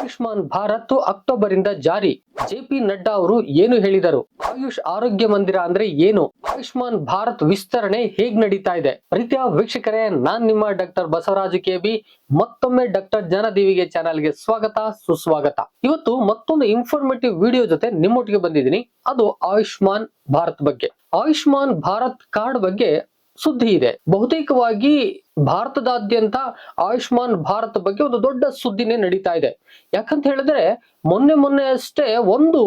Ayushman Bharat October ಇಂದ ಜಾರಿ JP Nadda ಅವರು ಏನು ಹೇಳಿದರು? ಆಯುಷ್ ಆರೋಗ್ಯ ಮಂದಿರ ಅಂದ್ರೆ ಏನು? ಆಯುಷ್ಮಾನ್ ಭಾರತ್ ವಿಸ್ತರಣೆ ಹೇಗ್ ನಡೀತಾ ಇದೆ? ಪ್ರೀತಿಯ ವೀಕ್ಷಕರೇ, ನಾನ್ ನಿಮ್ಮ ಡಾಕ್ಟರ್ ಬಸವರಾಜು ಕೆಬಿ ಮತ್ತೊಮ್ಮೆ ಡಾಕ್ಟರ್ ಜನದೀವಿಗೆ ಚಾನಲ್ಗೆ ಸ್ವಾಗತ, ಸುಸ್ವಾಗತ. ಇವತ್ತು ಮತ್ತೊಂದು ಇನ್ಫಾರ್ಮೇಟಿವ್ ವಿಡಿಯೋ ಜೊತೆ ನಿಮ್ಮೊಟ್ಟಿಗೆ ಬಂದಿದ್ದೀನಿ. ಅದು ಆಯುಷ್ಮಾನ್ ಭಾರತ್ ಬಗ್ಗೆ. ಆಯುಷ್ಮಾನ್ ಭಾರತ್ ಕಾರ್ಡ್ ಬಗ್ಗೆ ಸುದ್ದಿ ಇದೆ. ಬಹುತೇಕವಾಗಿ ಭಾರತದಾದ್ಯಂತ ಆಯುಷ್ಮಾನ್ ಭಾರತ್ ಬಗ್ಗೆ ಒಂದು ದೊಡ್ಡ ಸುದ್ದಿನೇ ನಡೀತಾ ಇದೆ. ಯಾಕಂತ ಹೇಳಿದ್ರೆ ಮೊನ್ನೆ ಮೊನ್ನೆ ಅಷ್ಟೇ ಒಂದು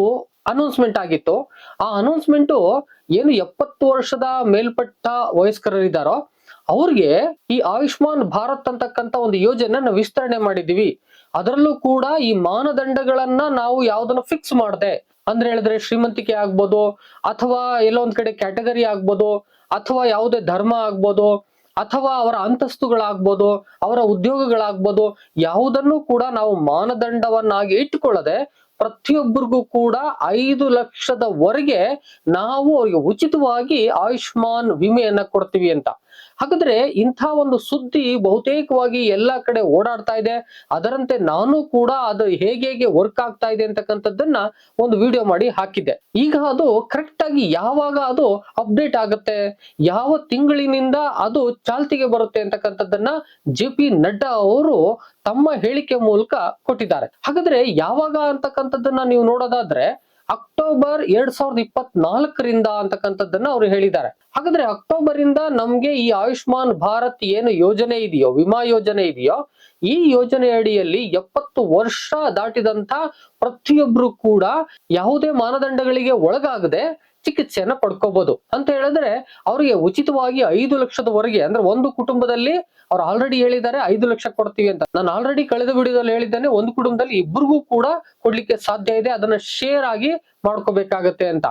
ಅನೌನ್ಸ್ಮೆಂಟ್ ಆಗಿತ್ತು. ಆ ಅನೌನ್ಸ್ಮೆಂಟ್ ಏನು ಎಪ್ಪತ್ತು ವರ್ಷದ ಮೇಲ್ಪಟ್ಟ ವಯಸ್ಕರಿದ್ದಾರೋ ಅವ್ರಿಗೆ ಈ ಆಯುಷ್ಮಾನ್ ಭಾರತ್ ಅಂತಕ್ಕಂತ ಒಂದು ಯೋಜನೆಯನ್ನ ವಿಸ್ತರಣೆ ಮಾಡಿದೀವಿ ಅದರಲ್ಲೂ ಕೂಡ ಈ ಮಾನದಂಡಗಳನ್ನ ನಾವು ಯಾವ್ದನ್ನ ಫಿಕ್ಸ್ ಮಾಡದೆ. ಅಂದ್ರೆ ಹೇಳಿದ್ರೆ ಶ್ರೀಮಂತಿಕೆ ಆಗ್ಬೋದು ಅಥವಾ ಎಲ್ಲೊಂದ್ ಕಡೆ ಕ್ಯಾಟಗರಿ ಆಗ್ಬೋದು. ಅಥವಾ ಯಾವುದೇ ಧರ್ಮ ಆಗ್ಬೋದು, ಅಥವಾ ಅವರ ಅಂತಸ್ತುಗಳಾಗ್ಬೋದು, ಅವರ ಉದ್ಯೋಗಗಳಾಗ್ಬೋದು, ಯಾವುದನ್ನು ಕೂಡ ನಾವು ಮಾನದಂಡವನ್ನಾಗಿ ಇಟ್ಟುಕೊಳ್ಳದೆ ಪ್ರತಿಯೊಬ್ಬರಿಗೂ ಕೂಡ ಐದು ಲಕ್ಷದವರೆಗೆ ನಾವು ಅವರಿಗೆ ಉಚಿತವಾಗಿ ಆಯುಷ್ಮಾನ್ ವಿಮೆಯನ್ನ ಕೊಡ್ತೀವಿ ಅಂತ. ಹಾಗಾದ್ರೆ ಇಂಥ ಒಂದು ಸುದ್ದಿ ಬಹುತೇಕವಾಗಿ ಎಲ್ಲಾ ಕಡೆ ಓಡಾಡ್ತಾ ಇದೆ. ಅದರಂತೆ ನಾನು ಕೂಡ ಅದು ಹೇಗೆ ಹೇಗೆ ವರ್ಕ್ ಆಗ್ತಾ ಇದೆ ಅಂತಕ್ಕಂಥದ್ದನ್ನ ಒಂದು ವಿಡಿಯೋ ಮಾಡಿ ಹಾಕಿದ್ದೆ. ಈಗ ಅದು ಕರೆಕ್ಟ್ ಆಗಿ ಯಾವಾಗ ಅದು ಅಪ್ಡೇಟ್ ಆಗುತ್ತೆ? ಯಾವ ತಿಂಗಳಿನಿಂದ ಅದು ಚಾಲ್ತಿಗೆ ಬರುತ್ತೆ ಅಂತಕ್ಕಂಥದ್ದನ್ನ ಜೆ ಪಿ ನಡ್ಡಾ ಅವರು ತಮ್ಮ ಹೇಳಿಕೆ ಮೂಲಕ ಕೊಟ್ಟಿದ್ದಾರೆ. ಹಾಗಾದ್ರೆ ಯಾವಾಗ ಅಂತಕ್ಕಂಥದ್ದನ್ನ ನೀವು ನೋಡೋದಾದ್ರೆ ಅಕ್ಟೋಬರ್ ಎರಡ್ ಸಾವಿರದ ಇಪ್ಪತ್ನಾಲ್ಕರಿಂದ ಅಂತಕ್ಕಂಥದ್ದನ್ನ ಅವರು ಹೇಳಿದ್ದಾರೆ. ಹಾಗಾದ್ರೆ ಅಕ್ಟೋಬರ್ ಇಂದ ನಮ್ಗೆ ಈ ಆಯುಷ್ಮಾನ್ ಭಾರತ್ ಏನು ಯೋಜನೆ ಇದೆಯೋ, ವಿಮಾ ಯೋಜನೆ ಇದೆಯೋ, ಈ ಯೋಜನೆ ಅಡಿಯಲ್ಲಿ ಎಪ್ಪತ್ತು ವರ್ಷ ದಾಟಿದಂತ ಪ್ರತಿಯೊಬ್ರು ಕೂಡ ಯಾವುದೇ ಮಾನದಂಡಗಳಿಗೆ ಒಳಗಾಗದೆ ಚಿಕಿತ್ಸೆಯನ್ನ ಪಡ್ಕೋಬಹುದು ಅಂತ ಹೇಳಿದ್ರೆ ಅವರಿಗೆ ಉಚಿತವಾಗಿ ಐದು ಲಕ್ಷದವರೆಗೆ ಅಂದ್ರೆ ಒಂದು ಕುಟುಂಬದಲ್ಲಿ ಅವ್ರು ಆಲ್ರೆಡಿ ಹೇಳಿದ್ದಾರೆ ಐದು ಲಕ್ಷ ಕೊಡ್ತೀವಿ ಅಂತ. ನಾನು ಆಲ್ರೆಡಿ ಕಳೆದ ವಿಡಿಯೋದಲ್ಲಿ ಹೇಳಿದ್ದೇನೆ ಒಂದು ಕುಟುಂಬದಲ್ಲಿ ಇಬ್ಬರಿಗೂ ಕೂಡ ಕೊಡ್ಲಿಕ್ಕೆ ಸಾಧ್ಯ ಇದೆ. ಅದನ್ನ ಶೇರ್ ಆಗಿ ಮಾಡ್ಕೋಬೇಕಾಗತ್ತೆ ಅಂತ.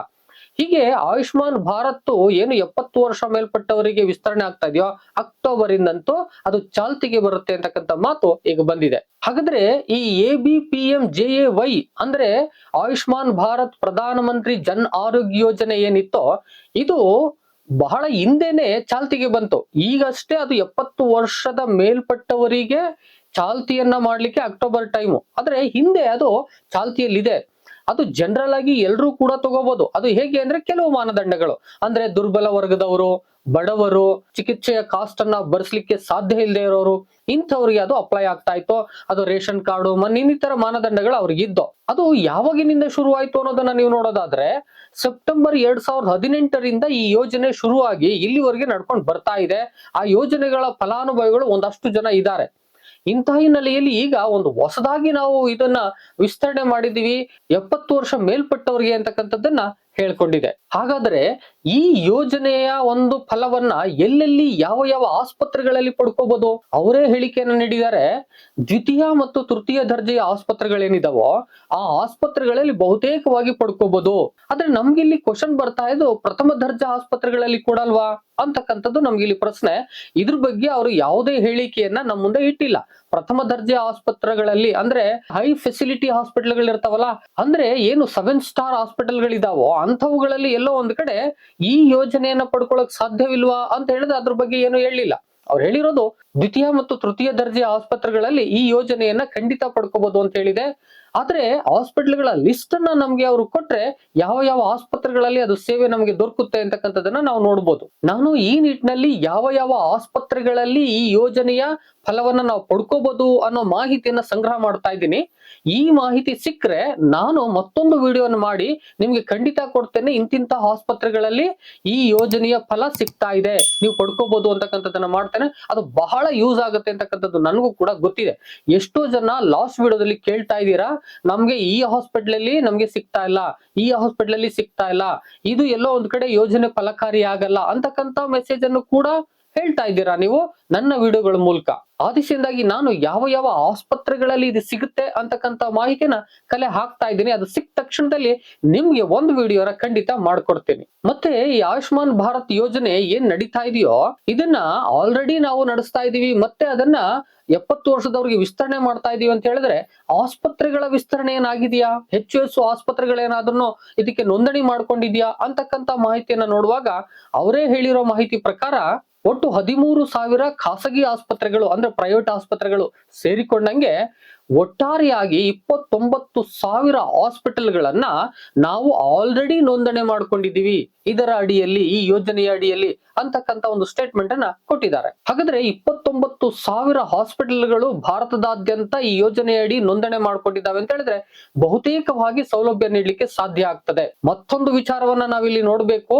ಹೀಗೆ ಆಯುಷ್ಮಾನ್ ಭಾರತ್ ಏನು ಎಪ್ಪತ್ತು ವರ್ಷ ಮೇಲ್ಪಟ್ಟವರಿಗೆ ವಿಸ್ತರಣೆ ಆಗ್ತಾ ಇದೆಯೋ ಅಕ್ಟೋಬರ್ ಇಂದಂತೂ ಅದು ಚಾಲ್ತಿಗೆ ಬರುತ್ತೆ ಅಂತಕ್ಕಂಥ ಮಾತು ಈಗ ಬಂದಿದೆ. ಹಾಗಾದ್ರೆ ಈ A B P M J A Y ಅಂದ್ರೆ ಆಯುಷ್ಮಾನ್ ಭಾರತ್ ಪ್ರಧಾನ ಮಂತ್ರಿ ಜನ್ ಆರೋಗ್ಯ ಯೋಜನೆ ಏನಿತ್ತೋ ಇದು ಬಹಳ ಹಿಂದೆನೆ ಚಾಲ್ತಿಗೆ ಬಂತು. ಈಗಷ್ಟೇ ಅದು ಎಪ್ಪತ್ತು ವರ್ಷದ ಮೇಲ್ಪಟ್ಟವರಿಗೆ ಚಾಲ್ತಿಯನ್ನ ಮಾಡ್ಲಿಕ್ಕೆ ಅಕ್ಟೋಬರ್ ಟೈಮು. ಆದ್ರೆ ಹಿಂದೆ ಅದು ಚಾಲ್ತಿಯಲ್ಲಿದೆ. ಅದು ಜನರಲ್ ಆಗಿ ಎಲ್ರೂ ಕೂಡ ತಗೋಬಹುದು ಅದು ಹೇಗೆ ಅಂದ್ರೆ ಕೆಲವು ಮಾನದಂಡಗಳು. ಅಂದ್ರೆ ದುರ್ಬಲ ವರ್ಗದವರು, ಬಡವರು, ಚಿಕಿತ್ಸೆಯ ಕಾಸ್ಟ್ ಅನ್ನ ಭರಿಸಲಿಕ್ಕೆ ಸಾಧ್ಯ ಇಲ್ಲದೆ ಇರೋರು, ಇಂಥವ್ರಿಗೆ ಅದು ಅಪ್ಲೈ ಆಗ್ತಾ ಇತ್ತು. ಅದು ರೇಷನ್ ಕಾರ್ಡು, ಮನ್ ಇನ್ನಿತರ ಮಾನದಂಡಗಳು ಅವ್ರಿಗೆ ಅದು ಯಾವಾಗಿನಿಂದ ಶುರುವಾಯಿತು ಅನ್ನೋದನ್ನ ನೀವು ನೋಡೋದಾದ್ರೆ, ಸೆಪ್ಟೆಂಬರ್ ಎರಡ್ ಸಾವಿರದ ಹದಿನೆಂಟರಿಂದ ಈ ಯೋಜನೆ ಶುರುವಾಗಿ ಇಲ್ಲಿವರೆಗೆ ನಡ್ಕೊಂಡು ಬರ್ತಾ ಇದೆ. ಆ ಯೋಜನೆಗಳ ಫಲಾನುಭವಿಗಳು ಒಂದಷ್ಟು ಜನ ಇದ್ದಾರೆ. ಇಂತಹ ಹಿನ್ನೆಲೆಯಲ್ಲಿ ಈಗ ಒಂದು ಹೊಸದಾಗಿ ನಾವು ಇದನ್ನ ವಿಸ್ತರಣೆ ಮಾಡಿದೀವಿ ಎಪ್ಪತ್ತು ವರ್ಷ ಮೇಲ್ಪಟ್ಟವರಿಗೆ ಅಂತಕ್ಕಂಥದ್ದನ್ನ ಹೇಳ್ಕೊಂಡಿದೆ. ಹಾಗಾದ್ರೆ ಈ ಯೋಜನೆಯ ಒಂದು ಫಲವನ್ನ ಎಲ್ಲೆಲ್ಲಿ ಯಾವ ಯಾವ ಆಸ್ಪತ್ರೆಗಳಲ್ಲಿ ಪಡ್ಕೋಬಹುದು ಅವರೇ ಹೇಳಿಕೆಯನ್ನು ನೀಡಿದ್ದಾರೆ. ದ್ವಿತೀಯ ಮತ್ತು ತೃತೀಯ ದರ್ಜೆಯ ಆಸ್ಪತ್ರೆಗಳೇನಿದಾವೋ ಆ ಆಸ್ಪತ್ರೆಗಳಲ್ಲಿ ಬಹುತೇಕವಾಗಿ ಪಡ್ಕೋಬಹುದು ಆದ್ರೆ ನಮ್ಗೆ ಇಲ್ಲಿ ಕ್ವಶನ್ ಬರ್ತಾ ಇದು ಪ್ರಥಮ ದರ್ಜಾ ಆಸ್ಪತ್ರೆಗಳಲ್ಲಿ ಕೊಡಲ್ವಾ? ಅಂತಕ್ಕಂಥದ್ದು ನಮ್ಗೆ ಇಲ್ಲಿ ಪ್ರಶ್ನೆ. ಇದ್ರ ಬಗ್ಗೆ ಅವರು ಯಾವುದೇ ಹೇಳಿಕೆಯನ್ನ ನಮ್ಮ ಮುಂದೆ ಇಟ್ಟಿಲ್ಲ. ಪ್ರಥಮ ದರ್ಜೆ ಆಸ್ಪತ್ರೆಗಳಲ್ಲಿ ಅಂದ್ರೆ ಹೈ ಫೆಸಿಲಿಟಿ ಹಾಸ್ಪಿಟಲ್ಗಳು ಇರ್ತಾವಲ್ಲ, ಅಂದ್ರೆ ಏನು ಸೆವೆನ್ ಸ್ಟಾರ್ ಹಾಸ್ಪಿಟಲ್ಗಳಿದಾವೋ ಅಂಥವುಗಳಲ್ಲಿ ಎಲ್ಲೋ ಒಂದ್ ಕಡೆ ಈ ಯೋಜನೆಯನ್ನ ಪಡ್ಕೊಳಕ್ ಸಾಧ್ಯವಿಲ್ವಾ ಅಂತ ಹೇಳಿದ್ರೆ ಅದ್ರ ಬಗ್ಗೆ ಏನು ಹೇಳಿಲ್ಲ ಅವ್ರು ಹೇಳಿರೋದು ದ್ವಿತೀಯ ಮತ್ತು ತೃತೀಯ ದರ್ಜೆಯ ಆಸ್ಪತ್ರೆಗಳಲ್ಲಿ ಈ ಯೋಜನೆಯನ್ನ ಖಂಡಿತ ಪಡ್ಕೋಬಹುದು ಅಂತ ಹೇಳಿದೆ. ಆದ್ರೆ ಹಾಸ್ಪಿಟಲ್ಗಳ ಲಿಸ್ಟ್ ಅನ್ನ ನಮ್ಗೆ ಅವರು ಕೊಟ್ರೆ ಯಾವ ಯಾವ ಆಸ್ಪತ್ರೆಗಳಲ್ಲಿ ಅದು ಸೇವೆ ನಮಗೆ ದೊರಕುತ್ತೆ ಅಂತಕ್ಕಂಥದ್ದನ್ನ ನಾವು ನೋಡ್ಬೋದು. ನಾನು ಈ ನಿಟ್ಟಿನಲ್ಲಿ ಯಾವ ಯಾವ ಆಸ್ಪತ್ರೆಗಳಲ್ಲಿ ಈ ಯೋಜನೆಯ ಫಲವನ್ನ ನಾವು ಪಡ್ಕೋಬಹುದು ಅನ್ನೋ ಮಾಹಿತಿಯನ್ನ ಸಂಗ್ರಹ ಮಾಡ್ತಾ ಇದ್ದೀನಿ. ಈ ಮಾಹಿತಿ ಸಿಕ್ಕರೆ ನಾನು ಮತ್ತೊಂದು ವಿಡಿಯೋನ ಮಾಡಿ ನಿಮ್ಗೆ ಖಂಡಿತ ಕೊಡ್ತೇನೆ. ಇಂತಿಂತ ಆಸ್ಪತ್ರೆಗಳಲ್ಲಿ ಈ ಯೋಜನೆಯ ಫಲ ಸಿಗ್ತಾ ಇದೆ. ನೀವು ಪಡ್ಕೋಬಹುದು ಅಂತಕ್ಕಂಥದ್ದನ್ನ ಮಾಡ್ತೇನೆ. ಅದು ಬಹಳ ಯೂಸ್ ಆಗುತ್ತೆ ಅಂತಕ್ಕಂಥದ್ದು ನನಗೂ ಕೂಡ ಗೊತ್ತಿದೆ. ಎಷ್ಟೋ ಜನ ಲಾಸ್ಟ್ ವಿಡಿಯೋದಲ್ಲಿ ಕೇಳ್ತಾ ಇದ್ದೀರಾ, ನಮ್ಗೆ ಈ ಹಾಸ್ಪಿಟಲ್ ಅಲ್ಲಿ ನಮ್ಗೆ ಸಿಗ್ತಾ ಇಲ್ಲ, ಈ ಹಾಸ್ಪಿಟಲ್ ಅಲ್ಲಿ ಸಿಗ್ತಾ ಇಲ್ಲ, ಇದು ಎಲ್ಲೋ ಒಂದ್ ಕಡೆ ಯೋಜನೆ ಫಲಕಾರಿ ಆಗಲ್ಲ ಅಂತಕ್ಕಂಥ ಮೆಸೇಜ್ ಅನ್ನು ಕೂಡ ಹೇಳ್ತಾ ಇದ್ದೀರಾ ನೀವು? ನನ್ನ ವಿಡಿಯೋಗಳ ಮೂಲಕ. ಆದೇಶದಿಂದಾಗಿ ನಾನು ಯಾವ ಯಾವ ಆಸ್ಪತ್ರೆಗಳಲ್ಲಿ ಇದು ಸಿಗುತ್ತೆ ಅಂತಕ್ಕಂತ ಮಾಹಿತಿನ ಕಲೆ ಹಾಕ್ತಾ ಇದ್ದೀನಿ. ಅದು ಸಿಕ್ಕ ತಕ್ಷಣದಲ್ಲಿ ನಿಮ್ಗೆ ಒಂದು ವಿಡಿಯೋನ ಖಂಡಿತ ಮಾಡ್ಕೊಡ್ತೀನಿ. ಮತ್ತೆ ಈ ಆಯುಷ್ಮಾನ್ ಭಾರತ್ ಯೋಜನೆ ಏನ್ ನಡೀತಾ ಇದೆಯೋ, ಇದನ್ನ ಆಲ್ರೆಡಿ ನಾವು ನಡೆಸ್ತಾ ಇದೀವಿ. ಮತ್ತೆ ಅದನ್ನ ಎಪ್ಪತ್ತು ವರ್ಷದವರಿಗೆ ವಿಸ್ತರಣೆ ಮಾಡ್ತಾ ಇದೀವಿ ಅಂತ ಹೇಳಿದ್ರೆ ಆಸ್ಪತ್ರೆಗಳ ವಿಸ್ತರಣೆ ಏನಾಗಿದೆಯಾ? ಹೆಚ್ಚು ಹೆಚ್ಚು ಆಸ್ಪತ್ರೆಗಳೇನಾದ್ರೂ ಇದಕ್ಕೆ ನೋಂದಣಿ ಮಾಡ್ಕೊಂಡಿದ್ಯಾ ಅಂತಕ್ಕಂತ ಮಾಹಿತಿಯನ್ನ ನೋಡುವಾಗ ಅವರೇ ಹೇಳಿರೋ ಮಾಹಿತಿ ಪ್ರಕಾರ ಒಟ್ಟು ಹದಿಮೂರು ಸಾವಿರ ಖಾಸಗಿ ಆಸ್ಪತ್ರೆಗಳು, ಅಂದ್ರೆ ಪ್ರೈವೇಟ್ ಆಸ್ಪತ್ರೆಗಳು ಸೇರಿಕೊಂಡಂಗೆ ಒಟ್ಟಾರೆಯಾಗಿ ಇಪ್ಪತ್ತೊಂಬತ್ತು ಸಾವಿರ ಹಾಸ್ಪಿಟಲ್ಗಳನ್ನ ನಾವು ಆಲ್ರೆಡಿ ನೋಂದಣಿ ಮಾಡ್ಕೊಂಡಿದ್ದೀವಿ. ಇದರ ಅಡಿಯಲ್ಲಿ, ಈ ಯೋಜನೆಯ ಅಡಿಯಲ್ಲಿ ಅಂತಕ್ಕಂತ ಒಂದು ಸ್ಟೇಟ್ಮೆಂಟ್ ಅನ್ನ ಕೊಟ್ಟಿದ್ದಾರೆ. ಹಾಗಾದ್ರೆ ಇಪ್ಪತ್ತೊಂಬತ್ತು ಸಾವಿರ ಹಾಸ್ಪಿಟಲ್ಗಳು ಭಾರತದಾದ್ಯಂತ ಈ ಯೋಜನೆಯ ಅಡಿ ನೋಂದಣಿ ಮಾಡ್ಕೊಂಡಿದ್ದಾವೆ ಅಂತ ಹೇಳಿದ್ರೆ ಬಹುತೇಕವಾಗಿ ಸೌಲಭ್ಯ ನೀಡಲಿಕ್ಕೆ ಸಾಧ್ಯ ಆಗ್ತದೆ. ಮತ್ತೊಂದು ವಿಚಾರವನ್ನ ನಾವಿಲ್ಲಿ ನೋಡ್ಬೇಕು.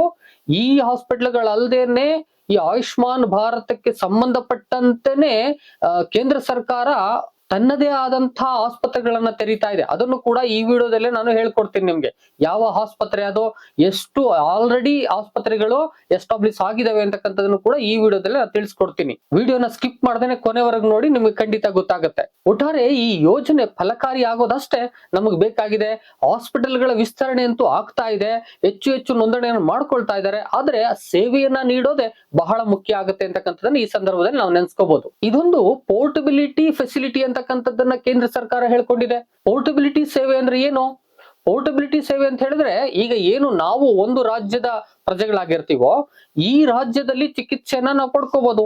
ಈ ಹಾಸ್ಪಿಟಲ್ಗಳಲ್ಲದೇನೆ ಈ ಆಯುಷ್ಮಾನ್ ಭಾರತಕ್ಕೆ ಸಂಬಂಧಪಟ್ಟಂತೆನೆ ಕೇಂದ್ರ ಸರ್ಕಾರ ತನ್ನದೇ ಆದಂತಹ ಆಸ್ಪತ್ರೆಗಳನ್ನ ತೆರೀತಾ ಇದೆ. ಅದನ್ನು ಕೂಡ ಈ ವಿಡಿಯೋದಲ್ಲೇ ನಾನು ಹೇಳ್ಕೊಡ್ತೀನಿ ನಿಮ್ಗೆ. ಯಾವ ಆಸ್ಪತ್ರೆ ಅದು, ಎಷ್ಟು ಆಲ್ರೆಡಿ ಆಸ್ಪತ್ರೆಗಳು ಎಸ್ಟಾಬ್ಲಿಷ್ ಆಗಿದಾವೆ ಅಂತಕ್ಕಂಥದನ್ನು ಕೂಡ ಈ ವಿಡಿಯೋದಲ್ಲಿ ನಾನು ತಿಳಿಸ್ಕೊಡ್ತೀನಿ. ವಿಡಿಯೋನ ಸ್ಕಿಪ್ ಮಾಡ್ದೇನೆ ಕೊನೆವರೆಗೂ ನೋಡಿ ನಿಮ್ಗೆ ಖಂಡಿತ ಗೊತ್ತಾಗುತ್ತೆ. ಒಟ್ಟಾರೆ ಈ ಯೋಜನೆ ಫಲಕಾರಿ ಆಗೋದಷ್ಟೇ ನಮಗ್ ಬೇಕಾಗಿದೆ. ಹಾಸ್ಪಿಟಲ್ಗಳ ವಿಸ್ತರಣೆ ಅಂತೂ ಆಗ್ತಾ ಇದೆ. ಹೆಚ್ಚು ಹೆಚ್ಚು ನೋಂದಣಿಯನ್ನು ಮಾಡ್ಕೊಳ್ತಾ ಇದ್ದಾರೆ. ಆದ್ರೆ ಸೇವೆಯನ್ನ ನೀಡೋದೇ ಬಹಳ ಮುಖ್ಯ ಆಗುತ್ತೆ ಅಂತಕ್ಕಂಥದ್ದನ್ನ ಈ ಸಂದರ್ಭದಲ್ಲಿ ನಾವು ನೆನ್ಸ್ಕೋಬಹುದು ಇದೊಂದು ಪೋರ್ಟಬಿಲಿಟಿ ಫೆಸಿಲಿಟಿ ಅಂತಕ್ಕಂಥದ್ದನ್ನ ಕೇಂದ್ರ ಸರ್ಕಾರ ಹೇಳ್ಕೊಂಡಿದೆ. ಪೋರ್ಟಬಿಲಿಟಿ ಸೇವೆ ಅಂದ್ರೆ ಏನು? ಪೋರ್ಟಬಿಲಿಟಿ ಸೇವೆ ಅಂತ ಹೇಳಿದ್ರೆ ಈಗ ಏನು ನಾವು ಒಂದು ರಾಜ್ಯದ ಪ್ರಜೆಗಳಾಗಿರ್ತೀವೋ, ಈ ರಾಜ್ಯದಲ್ಲಿ ಚಿಕಿತ್ಸೆಯನ್ನ ನಾವು ಪಡ್ಕೋಬಹುದು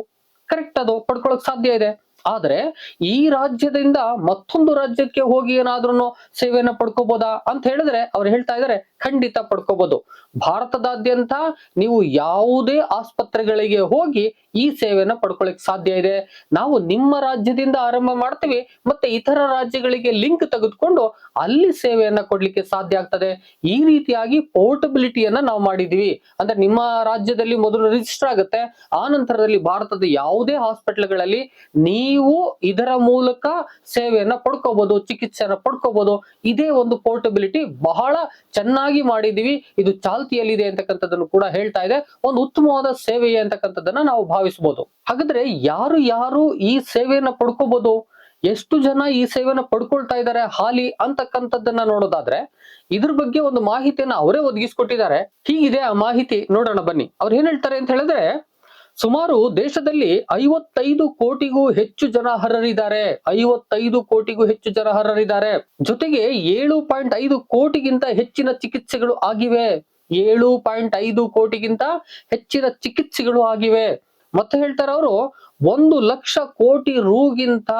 ಕರೆಕ್ಟ್ ಅದು, ಪಡ್ಕೊಳಕ್ ಸಾಧ್ಯ ಇದೆ. ಆದ್ರೆ ಈ ರಾಜ್ಯದಿಂದ ಮತ್ತೊಂದು ರಾಜ್ಯಕ್ಕೆ ಹೋಗಿ ಏನಾದ್ರೂ ಸೇವೆಯನ್ನ ಪಡ್ಕೋಬೋದಾ ಅಂತ ಹೇಳಿದ್ರೆ, ಅವ್ರು ಹೇಳ್ತಾ ಇದಾರೆ ಖಂಡಿತ ಪಡ್ಕೋಬಹುದು ಭಾರತದಾದ್ಯಂತ ನೀವು ಯಾವುದೇ ಆಸ್ಪತ್ರೆಗಳಿಗೆ ಹೋಗಿ ಈ ಸೇವೆಯನ್ನ ಪಡ್ಕೊಳ್ಳಿಕ್ ಸಾಧ್ಯ ಇದೆ. ನಾವು ನಿಮ್ಮ ರಾಜ್ಯದಿಂದ ಆರಂಭ ಮಾಡ್ತೀವಿ, ಮತ್ತೆ ಇತರ ರಾಜ್ಯಗಳಿಗೆ ಲಿಂಕ್ ತೆಗೆದುಕೊಂಡು ಅಲ್ಲಿ ಸೇವೆಯನ್ನ ಕೊಡ್ಲಿಕ್ಕೆ ಸಾಧ್ಯ ಆಗ್ತದೆ. ಈ ರೀತಿಯಾಗಿ ಪೋರ್ಟಬಿಲಿಟಿಯನ್ನ ನಾವು ಮಾಡಿದೀವಿ. ಅಂದ್ರೆ ನಿಮ್ಮ ರಾಜ್ಯದಲ್ಲಿ ಮೊದಲು ರಿಜಿಸ್ಟರ್ ಆಗುತ್ತೆ, ಆ ನಂತರದಲ್ಲಿ ಭಾರತದ ಯಾವುದೇ ಹಾಸ್ಪಿಟಲ್ಗಳಲ್ಲಿ ನೀವು ಇದರ ಮೂಲಕ ಸೇವೆಯನ್ನ ಪಡ್ಕೋಬಹುದು ಚಿಕಿತ್ಸೆಯನ್ನ ಪಡ್ಕೋಬಹುದು ಇದೇ ಒಂದು ಪೋರ್ಟಬಿಲಿಟಿ ಬಹಳ ಚೆನ್ನಾಗಿ ಮಾಡಿದೀವಿ ಇದು ಚಾಲ್ತಿಯಲ್ಲಿದೆ ಅಂತಕ್ಕಂಥದ್ದನ್ನು ಕೂಡ ಹೇಳ್ತಾ ಇದೆ. ಒಂದು ಉತ್ತಮವಾದ ಸೇವೆಯೇ ಅಂತಕ್ಕಂಥದ್ದನ್ನ ನಾವು ಭಾವಿಸಬಹುದು ಹಾಗಾದ್ರೆ ಯಾರು ಯಾರು ಈ ಸೇವೆಯನ್ನ ಪಡ್ಕೋಬಹುದು ಎಷ್ಟು ಜನ ಈ ಸೇವೆಯನ್ನ ಪಡ್ಕೊಳ್ತಾ ಇದ್ದಾರೆ ಹಾಲಿ ಅಂತಕ್ಕಂಥದ್ದನ್ನ ನೋಡೋದಾದ್ರೆ, ಇದ್ರ ಬಗ್ಗೆ ಒಂದು ಮಾಹಿತಿಯನ್ನ ಅವರೇ ಒದಗಿಸ್ಕೊಟ್ಟಿದ್ದಾರೆ. ಹೀಗಿದೆ ಆ ಮಾಹಿತಿ, ನೋಡೋಣ ಬನ್ನಿ. ಅವ್ರು ಏನ್ ಹೇಳ್ತಾರೆ ಅಂತ ಹೇಳಿದ್ರೆ ಸುಮಾರು ದೇಶದಲ್ಲಿ ಐವತ್ತೈದು ಕೋಟಿಗೂ ಹೆಚ್ಚು ಜನ ಅರ್ಹರಿದ್ದಾರೆ ಐವತ್ತೈದು ಕೋಟಿಗೂ ಹೆಚ್ಚು ಜನ ಅರ್ಹರಿದ್ದಾರೆ ಜೊತೆಗೆ ಏಳು ಪಾಯಿಂಟ್ ಐದು ಕೋಟಿಗಿಂತ ಹೆಚ್ಚಿನ ಚಿಕಿತ್ಸೆಗಳು ಆಗಿವೆ. ಏಳು ಪಾಯಿಂಟ್ ಐದು ಕೋಟಿಗಿಂತ ಹೆಚ್ಚಿನ ಚಿಕಿತ್ಸೆಗಳು ಆಗಿವೆ. ಮತ್ತೆ ಹೇಳ್ತಾರೆ ಅವರು, ಒಂದು ಲಕ್ಷ ಕೋಟಿ ರೂಗಿಂತ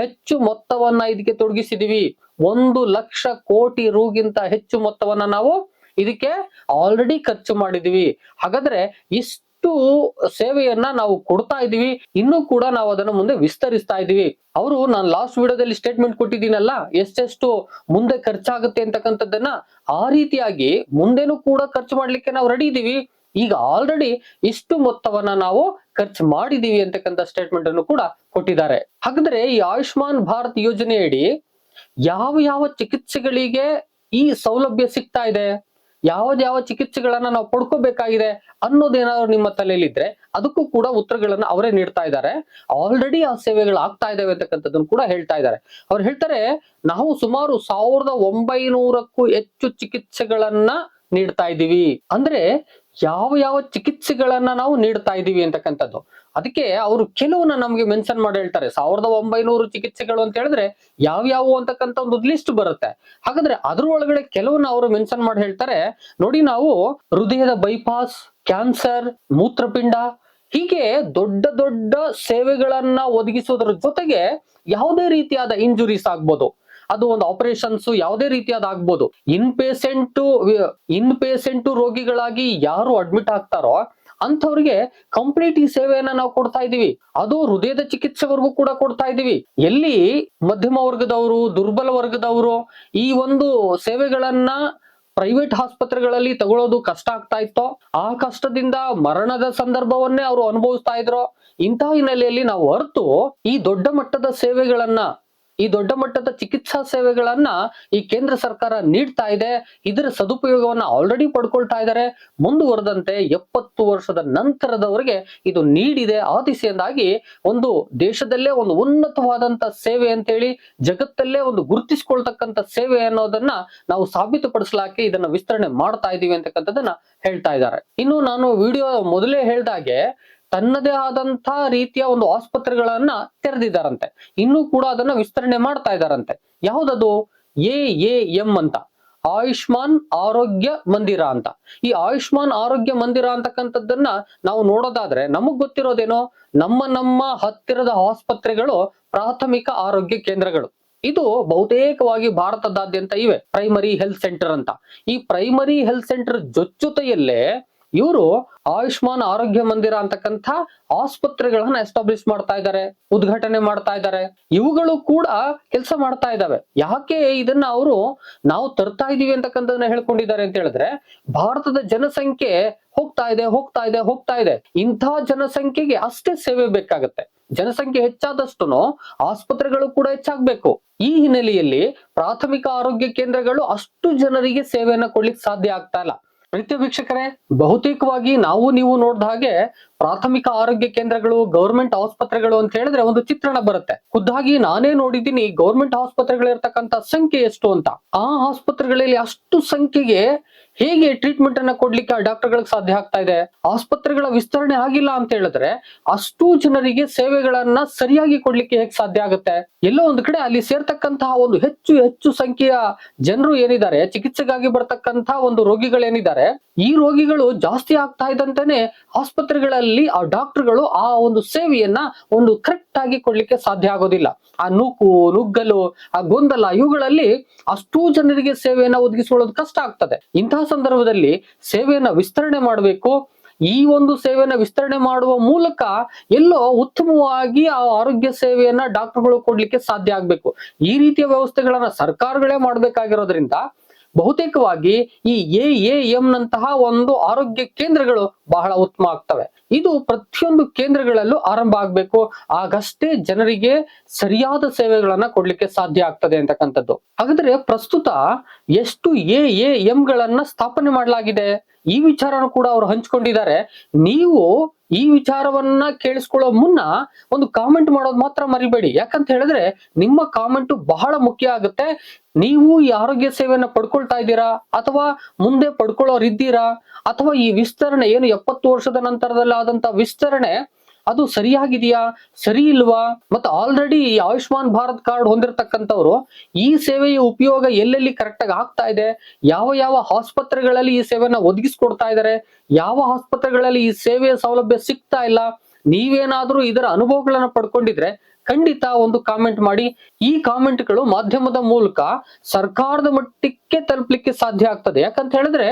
ಹೆಚ್ಚು ಮೊತ್ತವನ್ನ ಇದಕ್ಕೆ ತೊಡಗಿಸಿದೀವಿ. ಒಂದು ಲಕ್ಷ ಕೋಟಿ ರೂಗಿಂತ ಹೆಚ್ಚು ಮೊತ್ತವನ್ನ ನಾವು ಇದಕ್ಕೆ ಆಲ್ರೆಡಿ ಖರ್ಚು ಮಾಡಿದೀವಿ. ಹಾಗಾದ್ರೆ ಇಷ್ಟು ಸೇವೆಯನ್ನ ನಾವು ಕೊಡ್ತಾ ಇದೀವಿ ಇನ್ನೂ ಕೂಡ ನಾವು ಅದನ್ನ ಮುಂದೆ ವಿಸ್ತರಿಸ್ತಾ ಇದೀವಿ ಅವರು ನಾನು ಲಾಸ್ಟ್ ವಿಡಿಯೋದಲ್ಲಿ ಸ್ಟೇಟ್ಮೆಂಟ್ ಕೊಟ್ಟಿದ್ದೀನಲ್ಲ, ಎಷ್ಟೆಷ್ಟು ಮುಂದೆ ಖರ್ಚಾಗುತ್ತೆ ಅಂತಕ್ಕಂಥದ್ದನ್ನ ಆ ರೀತಿಯಾಗಿ ಮುಂದೆನೂ ಕೂಡ ಖರ್ಚು ಮಾಡ್ಲಿಕ್ಕೆ ನಾವು ರೆಡಿ ಇದೀವಿ ಈಗ ಆಲ್ರೆಡಿ ಇಷ್ಟು ಮೊತ್ತವನ್ನ ನಾವು ಖರ್ಚು ಮಾಡಿದೀವಿ ಅಂತಕ್ಕಂಥ ಸ್ಟೇಟ್ಮೆಂಟ್ ಅನ್ನು ಕೂಡ ಕೊಟ್ಟಿದ್ದಾರೆ. ಹಾಗಾದ್ರೆ ಈ ಆಯುಷ್ಮಾನ್ ಭಾರತ್ ಯೋಜನೆಯಡಿ ಯಾವ ಯಾವ ಚಿಕಿತ್ಸೆಗಳಿಗೆ ಈ ಸೌಲಭ್ಯ ಸಿಗ್ತಾ ಇದೆ? ಯಾವ ಯಾವ ಚಿಕಿತ್ಸೆಗಳನ್ನ ನಾವು ಪಡ್ಕೋಬೇಕಾಗಿದೆ ಅನ್ನೋದೇನಾದ್ರು ನಿಮ್ಮ ತಲೆಯಲ್ಲಿ ಇದ್ರೆ ಅದಕ್ಕೂ ಕೂಡ ಉತ್ತರಗಳನ್ನ ಅವರೇ ನೀಡ್ತಾ ಇದ್ದಾರೆ. ಆಲ್ರೆಡಿ ಆ ಸೇವೆಗಳು ಆಗ್ತಾ ಇದಾವೆ ಅಂತಕ್ಕಂಥದ್ದನ್ನು ಕೂಡ ಹೇಳ್ತಾ ಇದ್ದಾರೆ. ಅವ್ರು ಹೇಳ್ತಾರೆ, ನಾವು ಸುಮಾರು ಸಾವಿರದ ಒಂಬೈನೂರಕ್ಕೂ ಹೆಚ್ಚು ಚಿಕಿತ್ಸೆಗಳನ್ನ ನೀಡ್ತಾ ಇದ್ದೀವಿ. ಅಂದ್ರೆ ಯಾವ ಯಾವ ಚಿಕಿತ್ಸೆಗಳನ್ನ ನಾವು ನೀಡ್ತಾ ಇದ್ದೀವಿ ಅಂತಕ್ಕಂಥದ್ದು. ಅದಕ್ಕೆ ಅವರು ಕೆಲವನ್ನ ನಮ್ಗೆ ಮೆನ್ಷನ್ ಮಾಡಿ ಹೇಳ್ತಾರೆ. ಸಾವಿರದ ಒಂಬೈನೂರು ಚಿಕಿತ್ಸೆಗಳು ಅಂತ ಹೇಳಿದ್ರೆ ಯಾವ ಯಾವ ಅಂತಕ್ಕಂಥ ಒಂದು ಲಿಸ್ಟ್ ಬರುತ್ತೆ. ಹಾಗಾದ್ರೆ ಅದ್ರ ಒಳಗಡೆ ಕೆಲವನ್ನ ಅವರು ಮೆನ್ಷನ್ ಮಾಡಿ ಹೇಳ್ತಾರೆ. ನೋಡಿ ನಾವು ಹೃದಯದ ಬೈಪಾಸ್ ಕ್ಯಾನ್ಸರ್ ಮೂತ್ರಪಿಂಡ ಹೀಗೆ ದೊಡ್ಡ ದೊಡ್ಡ ಸೇವೆಗಳನ್ನ ಒದಗಿಸೋದ್ರ ಜೊತೆಗೆ ಯಾವುದೇ ರೀತಿಯಾದ ಇಂಜುರೀಸ್ ಆಗ್ಬೋದು. ಅದು ಒಂದು ಆಪರೇಷನ್ಸ್ ಯಾವುದೇ ರೀತಿಯಾದ ಆಗ್ಬೋದು. ಇನ್ ಪೇಷಂಟ್ ಇನ್ ಪೇಷಂಟ್ ರೋಗಿಗಳಾಗಿ ಯಾರು ಅಡ್ಮಿಟ್ ಆಗ್ತಾರೋ ಅಂಥವ್ರಿಗೆ ಕಂಪ್ಲೀಟ್ ಈ ಸೇವೆಯನ್ನ ನಾವು ಕೊಡ್ತಾ ಇದೀವಿ ಅದು ಹೃದಯದ ಚಿಕಿತ್ಸೆವರೆಗೂ ಕೂಡ ಕೊಡ್ತಾ ಇದೀವಿ ಎಲ್ಲಿ ಮಧ್ಯಮ ವರ್ಗದವರು, ದುರ್ಬಲ ವರ್ಗದವರು ಈ ಒಂದು ಸೇವೆಗಳನ್ನ ಪ್ರೈವೇಟ್ ಆಸ್ಪತ್ರೆಗಳಲ್ಲಿ ತಗೊಳ್ಳೋದು ಕಷ್ಟ ಆಗ್ತಾ ಇತ್ತೋ, ಆ ಕಷ್ಟದಿಂದ ಮರಣದ ಸಂದರ್ಭವನ್ನೇ ಅವರು ಅನುಭವಿಸ್ತಾ ಇದ್ರು, ಇಂತಹ ಹಿನ್ನೆಲೆಯಲ್ಲಿ ನಾವು ಹೊರತು ಈ ದೊಡ್ಡ ಮಟ್ಟದ ಸೇವೆಗಳನ್ನ ಈ ದೊಡ್ಡ ಮಟ್ಟದ ಚಿಕಿತ್ಸಾ ಸೇವೆಗಳನ್ನ ಈ ಕೇಂದ್ರ ಸರ್ಕಾರ ನೀಡ್ತಾ ಇದೆ. ಇದರ ಸದುಪಯೋಗವನ್ನ ಆಲ್ರೆಡಿ ಪಡ್ಕೊಳ್ತಾ ಇದ್ದಾರೆ ಮುಂದುವರೆದಂತೆ ಎಪ್ಪತ್ತು ವರ್ಷದ ನಂತರದವರಿಗೆ ಇದು ನೀಡಿದೆ. ಆ ದಿಸೆಯಿಂದಾಗಿ ಒಂದು ದೇಶದಲ್ಲೇ ಒಂದು ಉನ್ನತವಾದಂತ ಸೇವೆ ಅಂತೇಳಿ, ಜಗತ್ತಲ್ಲೇ ಒಂದು ಗುರುತಿಸಿಕೊಳ್ತಕ್ಕಂತ ಸೇವೆ ಅನ್ನೋದನ್ನ ನಾವು ಸಾಬೀತುಪಡಿಸಲಾಕೆ ಇದನ್ನ ವಿಸ್ತರಣೆ ಮಾಡ್ತಾ ಇದೀವಿ ಅಂತಕ್ಕಂಥದ್ದನ್ನ ಹೇಳ್ತಾ ಇದ್ದಾರೆ. ಇನ್ನು ನಾನು ವಿಡಿಯೋ ಮೊದಲೇ ಹೇಳ್ದಾಗೆ ತನ್ನದೇ ಆದಂತಹ ರೀತಿಯ ಒಂದು ಆಸ್ಪತ್ರೆಗಳನ್ನ ತೆರೆದಿದ್ದಾರಂತೆ. ಇನ್ನೂ ಕೂಡ ಅದನ್ನ ವಿಸ್ತರಣೆ ಮಾಡ್ತಾ ಇದ್ದಾರಂತೆ. ಯಾವುದದು? ಎ ಎ ಎಂ ಅಂತ. ಆಯುಷ್ಮಾನ್ ಆರೋಗ್ಯ ಮಂದಿರ ಅಂತ. ಈ ಆಯುಷ್ಮಾನ್ ಆರೋಗ್ಯ ಮಂದಿರ ಅಂತಕ್ಕಂಥದ್ದನ್ನ ನಾವು ನೋಡೋದಾದ್ರೆ ನಮಗ್ ಗೊತ್ತಿರೋದೇನೋ? ನಮ್ಮ ನಮ್ಮ ಹತ್ತಿರದ ಆಸ್ಪತ್ರೆಗಳು ಪ್ರಾಥಮಿಕ ಆರೋಗ್ಯ ಕೇಂದ್ರಗಳು. ಇದು ಬಹುತೇಕವಾಗಿ ಭಾರತದಾದ್ಯಂತ ಇವೆ. ಪ್ರೈಮರಿ ಹೆಲ್ತ್ ಸೆಂಟರ್ ಅಂತ. ಈ ಪ್ರೈಮರಿ ಹೆಲ್ತ್ ಸೆಂಟರ್ ಜೊತೆಯಲ್ಲೇ ಇವರು ಆಯುಷ್ಮಾನ್ ಆರೋಗ್ಯ ಮಂದಿರ ಅಂತಕ್ಕಂಥ ಆಸ್ಪತ್ರೆಗಳನ್ನ ಎಸ್ಟಾಬ್ಲಿಷ್ ಮಾಡ್ತಾ ಇದ್ದಾರೆ ಉದ್ಘಾಟನೆ ಮಾಡ್ತಾ ಇದ್ದಾರೆ ಇವುಗಳು ಕೂಡ ಕೆಲಸ ಮಾಡ್ತಾ ಇದ್ದಾವೆ ಯಾಕೆ ಇದನ್ನ ಅವರು ನಾವು ತರ್ತಾ ಇದೀವಿ ಅಂತಕ್ಕಂಥದನ್ನ ಹೇಳ್ಕೊಂಡಿದ್ದಾರೆ ಅಂತ ಹೇಳಿದ್ರೆ, ಭಾರತದ ಜನಸಂಖ್ಯೆ ಹೋಗ್ತಾ ಇದೆ ಹೋಗ್ತಾ ಇದೆ ಹೋಗ್ತಾ ಇದೆ. ಇಂಥ ಜನಸಂಖ್ಯೆಗೆ ಅಷ್ಟೇ ಸೇವೆ ಬೇಕಾಗತ್ತೆ. ಜನಸಂಖ್ಯೆ ಹೆಚ್ಚಾದಷ್ಟು ಆಸ್ಪತ್ರೆಗಳು ಕೂಡ ಹೆಚ್ಚಾಗ್ಬೇಕು. ಈ ಹಿನ್ನೆಲೆಯಲ್ಲಿ ಪ್ರಾಥಮಿಕ ಆರೋಗ್ಯ ಕೇಂದ್ರಗಳು ಅಷ್ಟು ಜನರಿಗೆ ಸೇವೆಯನ್ನ ಕೊಡ್ಲಿಕ್ಕೆ ಸಾಧ್ಯ ಆಗ್ತಾ ಇಲ್ಲ. ಪ್ರೀತಿಯ ವೀಕ್ಷಕರೇ, ಬಹುತೇಕವಾಗಿ ನಾವು ನೀವು ನೋಡಿದ ಹಾಗೆ ಪ್ರಾಥಮಿಕ ಆರೋಗ್ಯ ಕೇಂದ್ರಗಳು, ಗೌರ್ಮೆಂಟ್ ಆಸ್ಪತ್ರೆಗಳು ಅಂತ ಹೇಳಿದ್ರೆ ಒಂದು ಚಿತ್ರಣ ಬರುತ್ತೆ. ಖುದ್ದಾಗಿ ನಾನೇ ನೋಡಿದ್ದೀನಿ ಗೌರ್ಮೆಂಟ್ ಆಸ್ಪತ್ರೆಗಳಿರ್ತಕ್ಕಂಥ ಸಂಖ್ಯೆ ಎಷ್ಟು ಅಂತ. ಆ ಆಸ್ಪತ್ರೆಗಳಲ್ಲಿ ಅಷ್ಟು ಸಂಖ್ಯೆಗೆ ಹೇಗೆ ಟ್ರೀಟ್ಮೆಂಟ್ ಅನ್ನ ಕೊಡ್ಲಿಕ್ಕೆ ಡಾಕ್ಟರ್ಗಳಿಗೆ ಸಾಧ್ಯ ಆಗ್ತಾ ಇದೆ? ಆಸ್ಪತ್ರೆಗಳ ವಿಸ್ತರಣೆ ಆಗಿಲ್ಲ ಅಂತ ಹೇಳಿದ್ರೆ ಅಷ್ಟು ಜನರಿಗೆ ಸೇವೆಗಳನ್ನ ಸರಿಯಾಗಿ ಕೊಡ್ಲಿಕ್ಕೆ ಹೇಗೆ ಸಾಧ್ಯ ಆಗುತ್ತೆ? ಎಲ್ಲೋ ಒಂದು ಕಡೆ ಅಲ್ಲಿ ಸೇರ್ತಕ್ಕಂತಹ ಒಂದು ಹೆಚ್ಚು ಹೆಚ್ಚು ಸಂಖ್ಯೆಯ ಜನರು ಏನಿದ್ದಾರೆ, ಚಿಕಿತ್ಸೆಗಾಗಿ ಬರ್ತಕ್ಕಂತಹ ಒಂದು ರೋಗಿಗಳೇನಿದ್ದಾರೆ, ಈ ರೋಗಿಗಳು ಜಾಸ್ತಿ ಆಗ್ತಾ ಇದ್ದಂತೆನೆ ಆಸ್ಪತ್ರೆಗಳಲ್ಲಿ ಆ ಡಾಕ್ಟರ್ಗಳು ಆ ಒಂದು ಸೇವೆಯನ್ನ ಒಂದು ಕರೆಕ್ಟ್ ಆಗಿ ಕೊಡ್ಲಿಕ್ಕೆ ಸಾಧ್ಯ ಆಗೋದಿಲ್ಲ. ಆ ನೂಕು, ನುಗ್ಗಲು, ಆ ಗೊಂದಲ ಇವುಗಳಲ್ಲಿ ಅಷ್ಟು ಜನರಿಗೆ ಸೇವೆಯನ್ನ ಒದಗಿಸಿಕೊಳ್ಳೋದು ಕಷ್ಟ ಆಗ್ತದೆ. ಇಂತಹ ಸಂದರ್ಭದಲ್ಲಿ ಸೇವೆಯನ್ನ ವಿಸ್ತರಣೆ ಮಾಡಬೇಕು. ಈ ಒಂದು ಸೇವೆಯನ್ನ ವಿಸ್ತರಣೆ ಮಾಡುವ ಮೂಲಕ ಎಲ್ಲೋ ಉತ್ತಮವಾಗಿ ಆ ಆರೋಗ್ಯ ಸೇವೆಯನ್ನ ಡಾಕ್ಟರ್ಗಳು ಕೊಡ್ಲಿಕ್ಕೆ ಸಾಧ್ಯ ಆಗ್ಬೇಕು. ಈ ರೀತಿಯ ವ್ಯವಸ್ಥೆಗಳನ್ನ ಸರ್ಕಾರಗಳೇ ಮಾಡ್ಬೇಕಾಗಿರೋದ್ರಿಂದ ಬಹುತೇಕವಾಗಿ ಈ ಎ ಎ ನಂತಹ ಒಂದು ಆರೋಗ್ಯ ಕೇಂದ್ರಗಳು ಬಹಳ ಉತ್ತಮ ಆಗ್ತವೆ. ಇದು ಪ್ರತಿಯೊಂದು ಕೇಂದ್ರಗಳಲ್ಲೂ ಆರಂಭ ಆಗ್ಬೇಕು. ಆಗಷ್ಟೇ ಜನರಿಗೆ ಸರಿಯಾದ ಸೇವೆಗಳನ್ನ ಕೊಡ್ಲಿಕ್ಕೆ ಸಾಧ್ಯ ಆಗ್ತದೆ ಅಂತಕ್ಕಂಥದ್ದು. ಹಾಗಾದ್ರೆ ಪ್ರಸ್ತುತ ಎಷ್ಟು ಎ ಎ ಎಂಗಳನ್ನ ಸ್ಥಾಪನೆ ಮಾಡಲಾಗಿದೆ? ಈ ವಿಚಾರನೂ ಕೂಡ ಅವರು ಹಂಚ್ಕೊಂಡಿದ್ದಾರೆ. ನೀವು ಈ ವಿಚಾರವನ್ನ ಕೇಳಿಸ್ಕೊಳ್ಳೋ ಮುನ್ನ ಒಂದು ಕಾಮೆಂಟ್ ಮಾಡೋದು ಮಾತ್ರ ಮರಿಬೇಡಿ. ಯಾಕಂತ ಹೇಳಿದ್ರೆ ನಿಮ್ಮ ಕಾಮೆಂಟ್ ಬಹಳ ಮುಖ್ಯ ಆಗುತ್ತೆ. ನೀವು ಈ ಆರೋಗ್ಯ ಸೇವೆಯನ್ನ ಪಡ್ಕೊಳ್ತಾ ಇದ್ದೀರಾ? ಅಥವಾ ಮುಂದೆ ಪಡ್ಕೊಳ್ಳೋರಿದ್ದೀರಾ ಅಥವಾ ಈ ವಿಸ್ತರಣೆ ಏನು ಎಪ್ಪತ್ತು ವರ್ಷದ ನಂತರದಲ್ಲಿ ಆದಂತ ವಿಸ್ತರಣೆ, ಅದು ಸರಿಯಾಗಿದೆಯಾ? ಸರಿ ಇಲ್ವಾ? ಮತ್ತೆ ಆಲ್ರೆಡಿ ಈ ಆಯುಷ್ಮಾನ್ ಭಾರತ್ ಕಾರ್ಡ್ ಹೊಂದಿರತಕ್ಕಂಥವ್ರು ಈ ಸೇವೆಯ ಉಪಯೋಗ ಎಲ್ಲೆಲ್ಲಿ ಕರೆಕ್ಟ್ ಆಗಿ ಆಗ್ತಾ ಇದೆ? ಯಾವ ಯಾವ ಆಸ್ಪತ್ರೆಗಳಲ್ಲಿ ಈ ಸೇವೆನ ಒದಗಿಸ್ಕೊಡ್ತಾ ಇದ್ದಾರೆ ಯಾವ ಆಸ್ಪತ್ರೆಗಳಲ್ಲಿ ಈ ಸೇವೆಯ ಸೌಲಭ್ಯ ಸಿಗ್ತಾ ಇಲ್ಲ? ನೀವೇನಾದ್ರೂ ಇದರ ಅನುಭವಗಳನ್ನ ಪಡ್ಕೊಂಡಿದ್ರೆ ಖಂಡಿತ ಒಂದು ಕಾಮೆಂಟ್ ಮಾಡಿ. ಈ ಕಾಮೆಂಟ್ಗಳು ಮಾಧ್ಯಮದ ಮೂಲಕ ಸರ್ಕಾರದ ಮಟ್ಟಕ್ಕೆ ತಲುಪಲಿಕ್ಕೆ ಸಾಧ್ಯ ಆಗ್ತದೆ. ಯಾಕಂತ ಹೇಳಿದ್ರೆ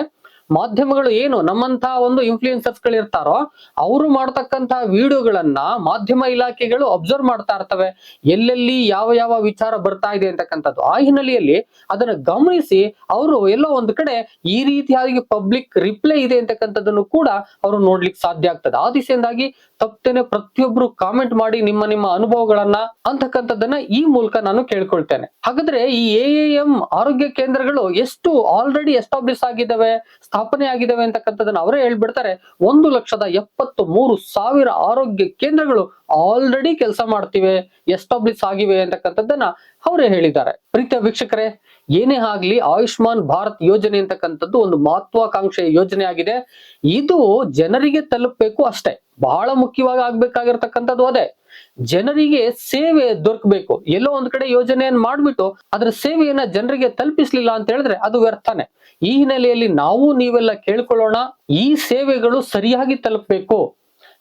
ಮಾಧ್ಯಮಗಳು ಏನು ನಮ್ಮಂತ ಒಂದು ಇನ್ಫ್ಲೂಯೆನ್ಸರ್ಸ್ಗಳು ಇರ್ತಾರೋ, ಅವರು ಮಾಡ್ತಕ್ಕಂತಹ ವಿಡಿಯೋಗಳನ್ನ ಮಾಧ್ಯಮ ಇಲಾಖೆಗಳು ಅಬ್ಸರ್ವ್ ಮಾಡ್ತಾ ಇರ್ತವೆ. ಎಲ್ಲೆಲ್ಲಿ ಯಾವ ಯಾವ ವಿಚಾರ ಬರ್ತಾ ಇದೆ ಅಂತಕ್ಕಂಥದ್ದು. ಆ ಹಿನ್ನೆಲೆಯಲ್ಲಿ ಅದನ್ನ ಗಮನಿಸಿ ಅವರು ಎಲ್ಲೋ ಒಂದು ಕಡೆ ಈ ರೀತಿಯಾಗಿ ಪಬ್ಲಿಕ್ ರಿಪ್ಲೈ ಇದೆ ಅಂತಕ್ಕಂಥದ್ದನ್ನು ಕೂಡ ಅವರು ನೋಡ್ಲಿಕ್ಕೆ ಸಾಧ್ಯ ಆಗ್ತದೆ. ಆ ದಿಸೆಯಿಂದಾಗಿ ತಪ್ಪೇನೆ ಪ್ರತಿಯೊಬ್ರು ಕಾಮೆಂಟ್ ಮಾಡಿ ನಿಮ್ಮ ನಿಮ್ಮ ಅನುಭವಗಳನ್ನ ಅಂತಕ್ಕಂಥದ್ದನ್ನ ಈ ಮೂಲಕ ನಾನು ಕೇಳ್ಕೊಳ್ತೇನೆ. ಹಾಗಾದ್ರೆ ಈ ಎ ಎಂ ಆರೋಗ್ಯ ಕೇಂದ್ರಗಳು ಎಷ್ಟು ಆಲ್ರೆಡಿ ಎಸ್ಟಾಬ್ಲಿಷ್ ಆಗಿದ್ದಾವೆ? ಸ್ಥಾಪನೆ ಆಗಿದ್ದಾವೆ ಅಂತಕ್ಕಂಥದ್ದನ್ನ ಅವರೇ ಹೇಳ್ಬಿಡ್ತಾರೆ. ಒಂದು ಲಕ್ಷದ ಎಪ್ಪತ್ತು ಮೂರು ಸಾವಿರ ಆರೋಗ್ಯ ಕೇಂದ್ರಗಳು ಆಲ್ರೆಡಿ ಕೆಲಸ ಮಾಡ್ತಿವೆ, ಎಸ್ಟಾಬ್ಲಿಷ್ ಆಗಿವೆ ಅಂತಕ್ಕಂಥದ್ದನ್ನ ಅವರೇ ಹೇಳಿದ್ದಾರೆ. ಪ್ರೀತಿಯ ವೀಕ್ಷಕರೇ, ಏನೇ ಆಗ್ಲಿ ಆಯುಷ್ಮಾನ್ ಭಾರತ್ ಯೋಜನೆ ಅಂತಕ್ಕಂಥದ್ದು ಒಂದು ಮಹತ್ವಾಕಾಂಕ್ಷೆಯ ಯೋಜನೆ ಆಗಿದೆ. ಇದು ಜನರಿಗೆ ತಲುಪಬೇಕು ಅಷ್ಟೇ. ಬಹಳ ಮುಖ್ಯವಾಗಿ ಆಗ್ಬೇಕಾಗಿರ್ತಕ್ಕಂಥದ್ದು ಅದೇ. ಜನರಿಗೆ ಸೇವೆ ದೊರಕಬೇಕು. ಎಲ್ಲೋ ಒಂದ್ ಕಡೆ ಯೋಜನೆಯನ್ನ ಮಾಡ್ಬಿಟ್ಟು ಅದ್ರ ಸೇವೆಯನ್ನ ಜನರಿಗೆ ತಲುಪಿಸ್ಲಿಲ್ಲ ಅಂತ ಹೇಳಿದ್ರೆ ಅದು ವ್ಯರ್ಥನೆ. ಈ ಹಿನ್ನೆಲೆಯಲ್ಲಿ ನಾವು ನೀವೆಲ್ಲ ಕೇಳ್ಕೊಳ್ಳೋಣ, ಈ ಸೇವೆಗಳು ಸರಿಯಾಗಿ ತಲುಪಬೇಕು.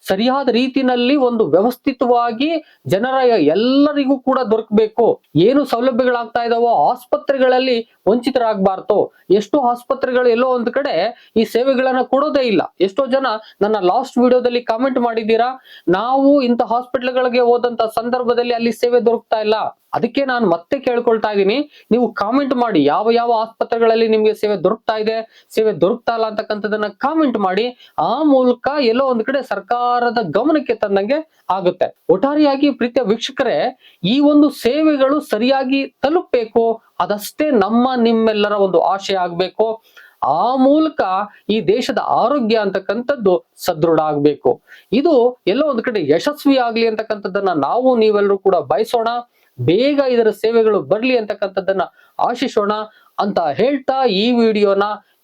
ಸರಿಯಾದ ರೀತಿನಲ್ಲಿ ಒಂದು ವ್ಯವಸ್ಥಿತವಾಗಿ ಜನರ ಎಲ್ಲರಿಗೂ ಕೂಡ ದೊರಕಬೇಕು. ಏನು ಸೌಲಭ್ಯಗಳಾಗ್ತಾ ಇದಾವೋ ಆಸ್ಪತ್ರೆಗಳಲ್ಲಿ ವಂಚಿತರಾಗಬಾರ್ದು. ಎಷ್ಟೋ ಆಸ್ಪತ್ರೆಗಳು ಎಲ್ಲೋ ಒಂದು ಕಡೆ ಈ ಸೇವೆಗಳನ್ನ ಕೊಡೋದೇ ಇಲ್ಲ. ಎಷ್ಟೋ ಜನ ನನ್ನ ಲಾಸ್ಟ್ ವಿಡಿಯೋದಲ್ಲಿ ಕಾಮೆಂಟ್ ಮಾಡಿದ್ದೀರಾ? ನಾವು ಇಂಥ ಹಾಸ್ಪಿಟಲ್ಗಳಿಗೆ ಹೋದಂತ ಸಂದರ್ಭದಲ್ಲಿ ಅಲ್ಲಿ ಸೇವೆ ದೊರಕ್ತಾ ಇಲ್ಲ. ಅದಕ್ಕೆ ನಾನು ಮತ್ತೆ ಕೇಳ್ಕೊಳ್ತಾ ಇದ್ದೀನಿ ನೀವು ಕಾಮೆಂಟ್ ಮಾಡಿ, ಯಾವ ಯಾವ ಆಸ್ಪತ್ರೆಗಳಲ್ಲಿ ನಿಮ್ಗೆ ಸೇವೆ ದೊರಕ್ತಾ ಇದೆ, ಸೇವೆ ದೊರಕ್ತಾ ಇಲ್ಲ ಅಂತಕ್ಕಂಥದ್ದನ್ನ ಕಾಮೆಂಟ್ ಮಾಡಿ, ಆ ಮೂಲಕ ಎಲ್ಲೋ ಒಂದ್ ಕಡೆ ಸರ್ಕಾರದ ಗಮನಕ್ಕೆ ತಂದಂಗೆ ಆಗುತ್ತೆ. ಒಟ್ಟಾರೆಯಾಗಿ ಪ್ರೀತಿಯ ವೀಕ್ಷಕರೇ, ಈ ಒಂದು ಸೇವೆಗಳು ಸರಿಯಾಗಿ ತಲುಪಬೇಕು, ಅದಷ್ಟೇ ನಮ್ಮ ನಿಮ್ಮೆಲ್ಲರ ಒಂದು ಆಶೆ ಆಗ್ಬೇಕು. ಆ ಮೂಲಕ ಈ ದೇಶದ ಆರೋಗ್ಯ ಅಂತಕ್ಕಂಥದ್ದು ಸದೃಢ ಆಗ್ಬೇಕು. ಇದು ಎಲ್ಲೋ ಒಂದ್ ಕಡೆ ಯಶಸ್ವಿ ಆಗ್ಲಿ ಅಂತಕ್ಕಂಥದ್ದನ್ನ ನಾವು ನೀವೆಲ್ಲರೂ ಕೂಡ ಬಯಸೋಣ. ಬೇಗ ಇದರ ಸೇವೆಗಳು ಬರ್ಲಿ ಅಂತಕ್ಕಂಥದ್ದನ್ನ ಆಶಿಸೋಣ ಅಂತ ಹೇಳ್ತಾ ಈ ವಿಡಿಯೋನ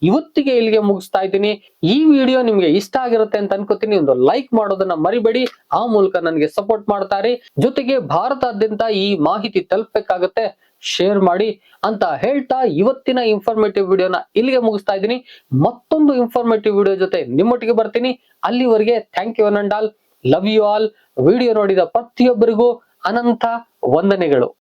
ಇವತ್ತಿಗೆ ಇಲ್ಲಿಗೆ ಮುಗಿಸ್ತಾ ಇದ್ದೀನಿ. ಈ ವಿಡಿಯೋ ನಿಮ್ಗೆ ಇಷ್ಟ ಆಗಿರುತ್ತೆ ಅಂತ ಅನ್ಕೋತೀನಿ. ಒಂದು ಲೈಕ್ ಮಾಡೋದನ್ನ ಮರಿಬೇಡಿ. ಆ ಮೂಲಕ ನನಗೆ ಸಪೋರ್ಟ್ ಮಾಡ್ತಾರೆ. ಜೊತೆಗೆ ಭಾರತಾದ್ಯಂತ ಈ ಮಾಹಿತಿ ತಲುಪಬೇಕಾಗತ್ತೆ. ಶೇರ್ ಮಾಡಿ ಅಂತ ಹೇಳ್ತಾ ಇವತ್ತಿನ ಇನ್ಫಾರ್ಮೇಟಿವ್ ವಿಡಿಯೋನ ಇಲ್ಲಿಗೆ ಮುಗಿಸ್ತಾ ಇದ್ದೀನಿ. ಮತ್ತೊಂದು ಇನ್ಫಾರ್ಮೇಟಿವ್ ವಿಡಿಯೋ ಜೊತೆ ನಿಮ್ಮೊಟ್ಟಿಗೆ ಬರ್ತೀನಿ. ಅಲ್ಲಿವರೆಗೆ thank you all love you all video ನೋಡಿದ ಪ್ರತಿಯೊಬ್ಬರಿಗೂ ಅನಂತ ವಂದನೆಗಳು.